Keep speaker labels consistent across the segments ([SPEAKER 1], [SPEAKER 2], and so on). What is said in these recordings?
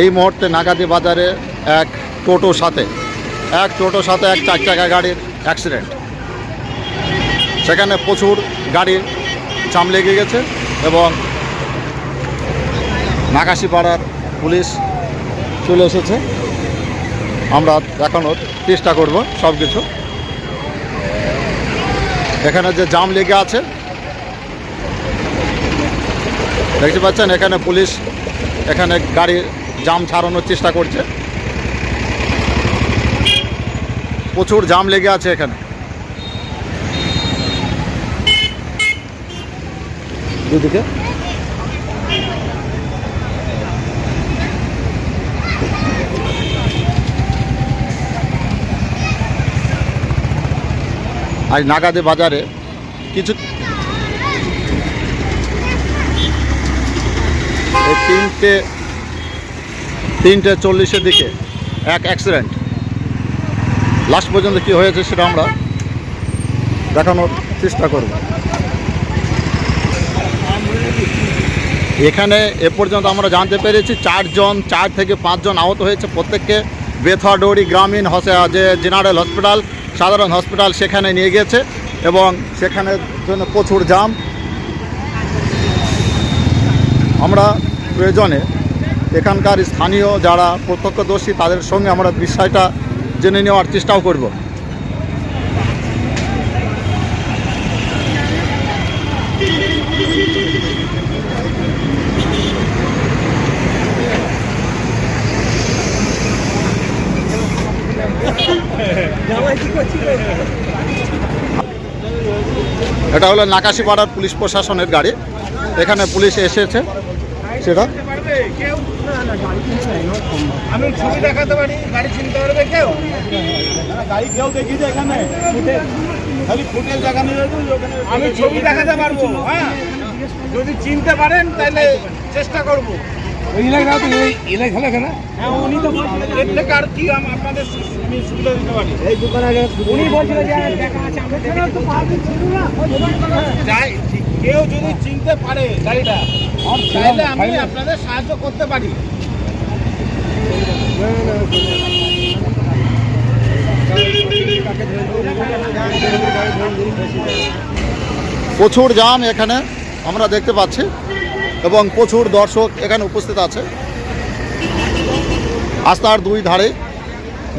[SPEAKER 1] এই মুহূর্তে নাগাদি বাজারে এক টোটোর সাথে, এক টোটোর সাথে এক চার চাকা গাড়ির অ্যাক্সিডেন্ট সেখানে প্রচুর গাড়ির চাম লেগে গেছে এবং নাগাশিপাড়ার পুলিশ চলে এসেছে। আমরা দেখানোর চেষ্টা করব সব কিছু এখানে যে জাম লেগে আছে দেখতে পাচ্ছেন এখানে পুলিশ এখানে গাড়ি জাম ছাড়ানোর চেষ্টা করছে। প্রচুর জাম লেগে আছে এখানে। দুদিকে? আজ নাগাদে বাজারে কিছু এই তিনটে তিনটে চল্লিশের দিকে এক অ্যাক্সিডেন্ট লাস্ট পর্যন্ত কি হয়েছে সেটা আমরা দেখানোর চেষ্টা করব। এখানে এ পর্যন্ত আমরা জানতে পেরেছি চারজন, চার থেকে পাঁচজন আহত হয়েছে। প্রত্যেককে বেথুয়াডৌড়ি গ্রামীণ হসে, যে জেনারেল হসপিটাল, সাধারণ হসপিটাল সেখানে নিয়ে গিয়েছে এবং সেখানে জন্য প্রচুর জাম আমরা প্রয়োজনে এখানকার স্থানীয় যারা প্রত্যক্ষদর্শী, তাদের সঙ্গে আমরা বিষয়টা জেনে নেওয়ার চেষ্টাও করব। এটা হলো নাকাশিপাড়ার পুলিশ প্রশাসনের গাড়ি। এখানে পুলিশ এসেছে। সেটা?
[SPEAKER 2] আমি ছবি দেখাতে পারি গাড়ি চিনতে পারবে কেউ? গাড়ি কেউ দেখিয়েছে এখানে। খালি ফুটেজ দেখানো আমি ছবি দেখাতে পারব হ্যাঁ। যদি চিনতে পারেন তাহলে চেষ্টা করব। কেউ যদি চিনতে পারে গাড়িটা আমি আপনাদের সাহায্য করতে পারি
[SPEAKER 1] প্রচুর জাম এখানে, আমরা দেখতে পাচ্ছি। এবং প্রচুর দর্শক এখানে উপস্থিত আছে। আস্তার দুই ধারে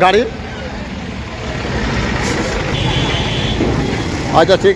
[SPEAKER 1] গাড়ি। আচ্ছা ঠিক আছে।